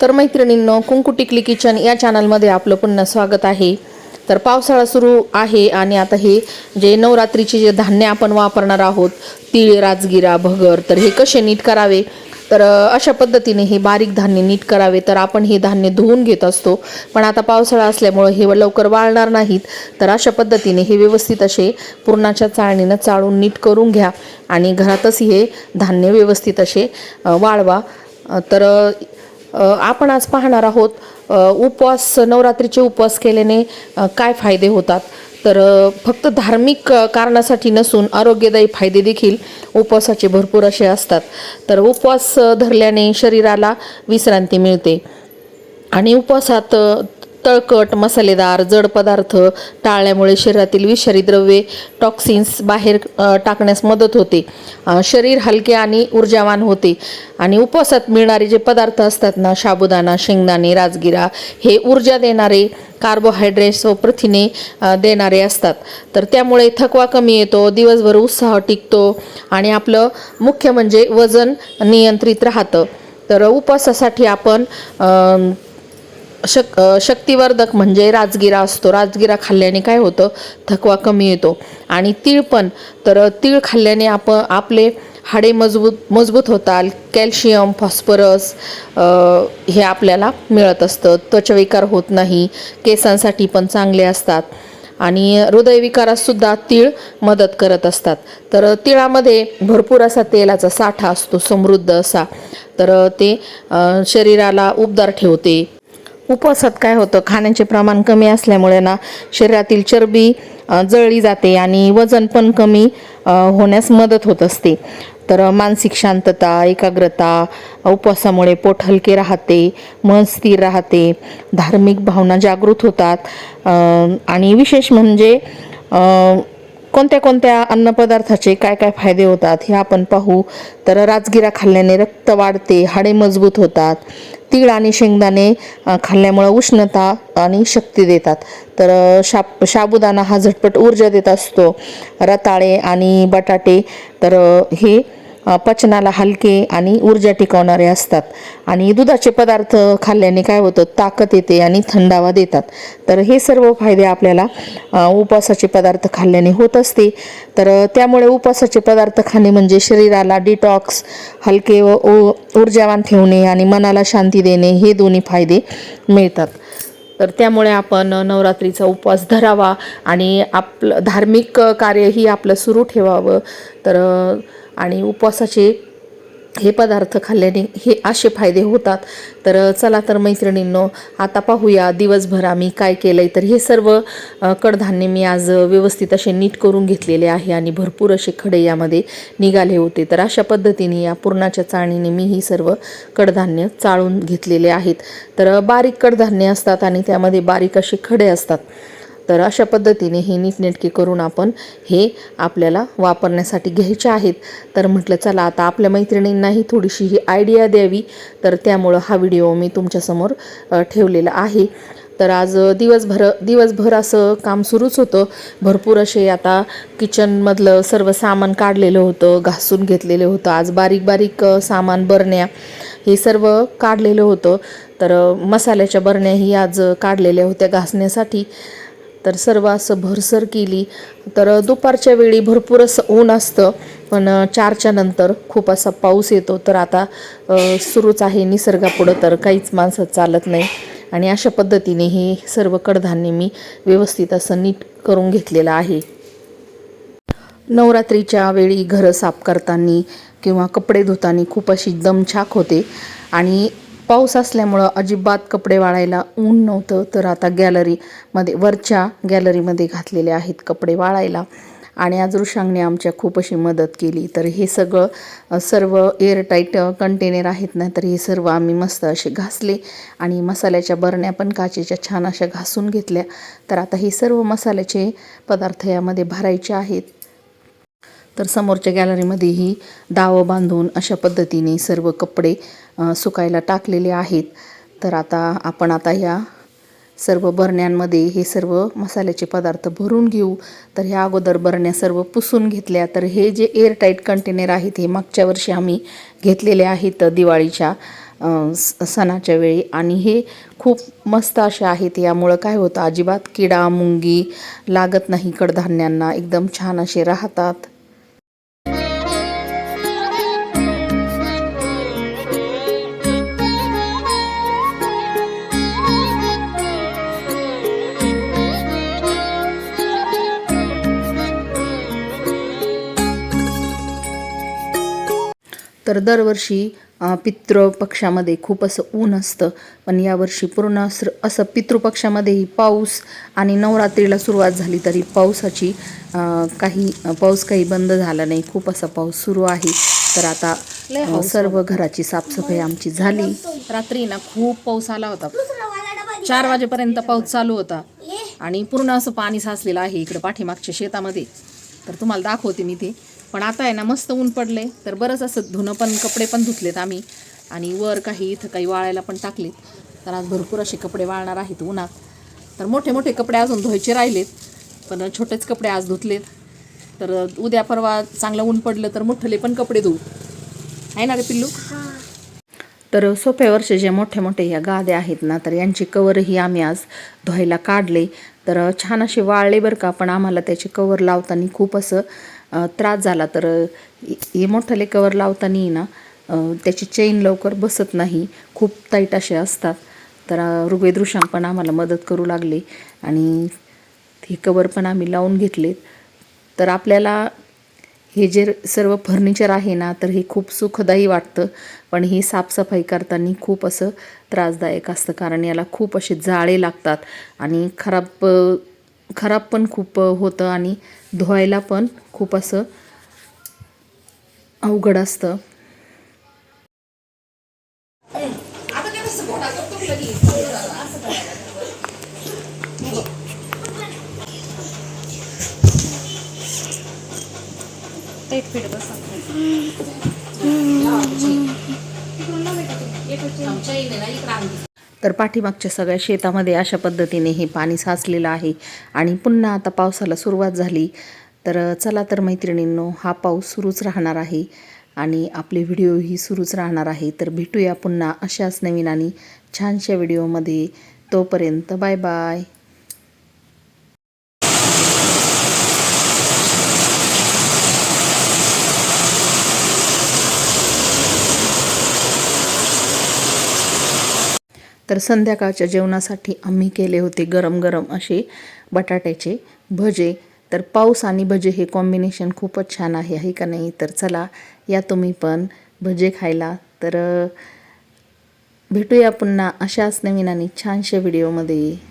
तर मैत्रिणींनो कुंकू टिकली किचन या चॅनलमध्ये आपलं पुन्हा स्वागत आहे. तर पावसाळा सुरू आहे आणि आता हे जे नवरात्रीचे जे धान्य आपण वापरणार आहोत तीळ राजगिरा भगर तर हे कसे नीट करावे? तर अशा पद्धतीने हे बारीक धान्य नीट करावे तर आपण हे धान्य धुवून घेत असतो. पण आता पावसाळा असल्यामुळं हे लवकर वाळणार नाहीत. तर अशा पद्धतीने हे व्यवस्थित असे पुरणाच्या चाळणीनं चाळून नीट करून घ्या आणि घरातच हे धान्य व्यवस्थित असे वाळवा. तर आपण आज पाहणार आहोत उपवास नवरात्रीचे उपवास केल्याने काय फायदे होतात? तर फक्त धार्मिक कारणासाठी नसून आरोग्यदायी फायदे देखील उपवासाचे भरपूर असे असतात. तर उपवास धरल्याने शरीराला विश्रांती मिळते. आणि उपवासात तळकट मसालेदार जड पदार्थ टाळल्यामुळे शरीरातील विषारी द्रव्ये टॉक्सिन्स बाहेर टाकण्यास मदत होते. शरीर हलके आणि ऊर्जावान होते. आणि उपवासात मिळणारे जे पदार्थ असतात ना साबुदाणा शेंगदाणे राजगिरा हे ऊर्जा देणारे कार्बोहायड्रेट्स व प्रथिने देणारे असतात. तर त्यामुळे थकवा कमी येतो दिवसभर उत्साह टिकतो आणि आपलं मुख्य म्हणजे वजन नियंत्रित राहतं. तर उपवासासाठी आपण शक शक्तिवर्धक म्हणजे राजगिरा असतो. राजगिरा खाल्ल्याने काय होतं? थकवा कमी येतो. आणि तीळ पण. तर तीळ खाल्ल्याने आप आपले हाडे मजबूत मजबूत होतात. कॅल्शियम फॉस्फरस हे आपल्याला मिळत असतं. त्वचविकार होत नाही. केसांसाठी पण चांगले असतात. आणि हृदयविकारातसुद्धा तीळ मदत करत असतात. तर तिळामध्ये भरपूर असा तेलाचा साठा असतो. समृद्ध असा. तर ते शरीराला उबदार ठेवते. उपवासात काय होतं? खाण्याचे प्रमाण कमी असल्यामुळे ना शरीरातील चरबी जळली जाते आणि वजन पण कमी होण्यास मदत होत असते. तर मानसिक शांतता एकाग्रता उपवासामुळे पोट हलके राहते मन स्थिर राहते धार्मिक भावना जागृत होतात आणि विशेष म्हणजे कोणत्या कोणत्या अन्नपदार्थाचे काय काय फायदे होतात हे आपण पाहू. तर राजगिरा खाल्ल्याने रक्त वाढते हाडे मजबूत होतात तीळ आणि शेंगदाणे खाल्ल्यामुळं उष्णता आणि शक्ती देतात. तर शाप साबुदाणा हा झटपट ऊर्जा देत असतो. रताळे आणि बटाटे तर हे पचनाला हलके आणि ऊर्जा टिकवणारे असतात. आणि दुधाचे पदार्थ खाल्ल्याने काय होतं? ताकद येते आणि थंडावा देतात. तर हे सर्व फायदे आपल्याला उपवासाचे पदार्थ खाल्ल्याने होत असते. तर त्यामुळे उपवासाचे पदार्थ खाणे म्हणजे शरीराला डिटॉक्स हलके व ऊ- ऊर्जावान ठेवणे आणि मनाला शांती देणे हे दोन्ही फायदे मिळतात. तर त्यामुळे आपण नवरात्रीचा उपवास धरावा आणि आपलं धार्मिक कार्यही आपलं सुरू ठेवावं. तर आणि उपवासाचे हे पदार्थ खाल्ल्याने हे असे फायदे होतात. तर चला तर मैत्रिणींनो आता पाहूया दिवसभर आम्ही काय केलं आहे तर हे सर्व कडधान्य मी आज व्यवस्थित असे नीट करून घेतलेले आहे आणि भरपूर असे खडे यामध्ये निघाले होते. तर अशा पद्धतीने या पुरणाच्या चाळणीने मी ही सर्व कडधान्य चाळून घेतलेले आहेत. तर बारीक कडधान्य असतात आणि त्यामध्ये बारीक असे खडे असतात. तर अशा पद्धतीने हे नीटनेटके करून आपण हे आपल्याला वापरण्यासाठी घ्यायचे आहेत. तर म्हटलं चला आता आपल्या मैत्रिणींनाही थोडीशी ही आयडिया द्यावी. तर त्यामुळं हा व्हिडिओ मी तुमच्यासमोर ठेवलेला आहे. तर आज दिवसभर दिवसभर असं काम सुरूच होतं. भरपूर असे आता किचनमधलं सर्व सामान काढलेलं होतं घासून घेतलेलं होतं. आज बारीक बारीक सामान बरण्या हे सर्व काढलेलं होतं. तर मसाल्याच्या बरण्याही आज काढलेल्या होत्या घासण्यासाठी. तर सर्व असं भरसर केली. तर दुपारच्या वेळी भरपूर असं ऊन असतं पण चारच्या नंतर खूप असा पाऊस येतो. तर आता सुरूच आहे निसर्गापुढं तर काहीच माणसं चालत नाही. आणि अशा पद्धतीने हे सर्व कडधान्य मी व्यवस्थित असं नीट करून घेतलेलं आहे. नवरात्रीच्या वेळी घरं साफ करताना किंवा कपडे धुताना खूप अशी दमछाक होते. आणि पाऊस असल्यामुळं अजिबात कपडे वाळायला ऊन नव्हतं तर आता गॅलरीमध्ये वरच्या गॅलरीमध्ये घातलेले आहेत कपडे वाळायला. आणि आज आमच्या खूप अशी मदत केली. तर हे सगळं सर्व एअरटाईट कंटेनर आहेत ना तर हे सर्व आम्ही मस्त असे घासले. आणि मसाल्याच्या बरण्या पण काचेच्या छान अशा घासून घेतल्या. तर आता हे सर्व मसाल्याचे पदार्थ यामध्ये भरायचे आहेत. तर समोरच्या गॅलरीमध्येही दावं बांधून अशा पद्धतीने सर्व कपडे सुकायला टाकलेले आहेत. तर आता आपण आता या सर्व बरण्यांमध्ये हे सर्व मसाल्याचे पदार्थ भरून घेऊ. तर ह्या अगोदर बरण्या सर्व पुसून घेतल्या. तर हे जे एअरटाईट कंटेनर आहेत हे मागच्या वर्षी आम्ही घेतलेले आहेत दिवाळीच्या स- सणाच्या वेळी. आणि हे खूप मस्त असे आहेत. यामुळं काय होतं अजिबात किडा मुंगी लागत नाही कडधान्यांना. एकदम छान असे राहतात. तर दरवर्षी अ, पितृपक्षामध्ये खूप असं ऊन असतं. पण यावर्षी पूर्ण असं असं पितृपक्षामध्येही पाऊस आणि नवरात्रीला सुरुवात झाली तरी पावसाची काही पाऊस काही बंद झाला नाही. खूप असा पाऊस सुरू आहे. तर आता सर्व घराची साफसफाई आमची झाली. रात्री ना खूप पाऊस आला होता. चार वाजेपर्यंत पाऊस चालू होता. आणि पूर्ण असं पाणी साचलेलं आहे इकडे पाठीमागच्या शेतामध्ये. तर तुम्हाला दाखवते मी ते. पण आता आहे ना मस्त ऊन पडले तर बरंच असं धुणं पण कपडे पण धुतलेत आम्ही. आणि वर काही इथं काही वाळायला पण टाकलेत. तर आज भरपूर असे कपडे वाळणार आहेत उन्हात. तर मोठे मोठे कपडे अजून धुवायचे राहिलेत. पण छोटेच कपडे आज धुतलेत. तर उद्या परवा चांगलं ऊन पडलं तर मोठले पण कपडे धुऊ. आहे ना रे पिल्लू? तर सोफ्यावरचे जे मोठे मोठे या गाद्या आहेत ना तर यांची कवरही आम्ही आज धुवायला काढले. तर छान असे वाळले बरं का पण आम्हाला त्याचे कवर लावताना खूप असं त्रास झाला तर हे- मोठाले कवर लावताना ना त्याची चेन लवकर बसत नाही. खूप टाईट असे असतात. तर अ, ऋग्वेद पण आम्हाला मदत करू लागले आणि हे कवर पण आम्ही लावून घेतले तर आपल्याला हे जे सर्व फर्निचर आहे ना तर हे खूप सुखदायी वाटतं. पण ही साफसफाई करताना खूप असं त्रासदायक असतं. कारण याला खूप असे जाळे लागतात आणि खराब खराब पण खूप होतं आणि धुवायला पण खूप असं अवघड असतं. तर पाठीमागच्या सगळ्या शेतामध्ये अशा पद्धतीने हे पाणी साचलेलं आहे. आणि पुन्हा आता पावसाला सुरुवात झाली. तर चला तर मैत्रिणींनो हा पाऊस सुरूच राहणार आहे. आणि आपले व्हिडिओही सुरूच राहणार आहे. तर भेटूया पुन्हा अशाच नवीन आणि छानशा व्हिडिओमध्ये. तोपर्यंत बाय बाय. तर संध्याकाळच्या जेवणासाठी आम्ही केले होते गरम गरम असे बटाट्याचे भजे. तर पाऊस आणि भजे हे कॉम्बिनेशन खूपच छान आहे आहे का नाही? तर चला या तुम्ही पण भजे खायला. तर भेटूया पुन्हा अशाच नवीन आणि छानशा व्हिडिओमध्ये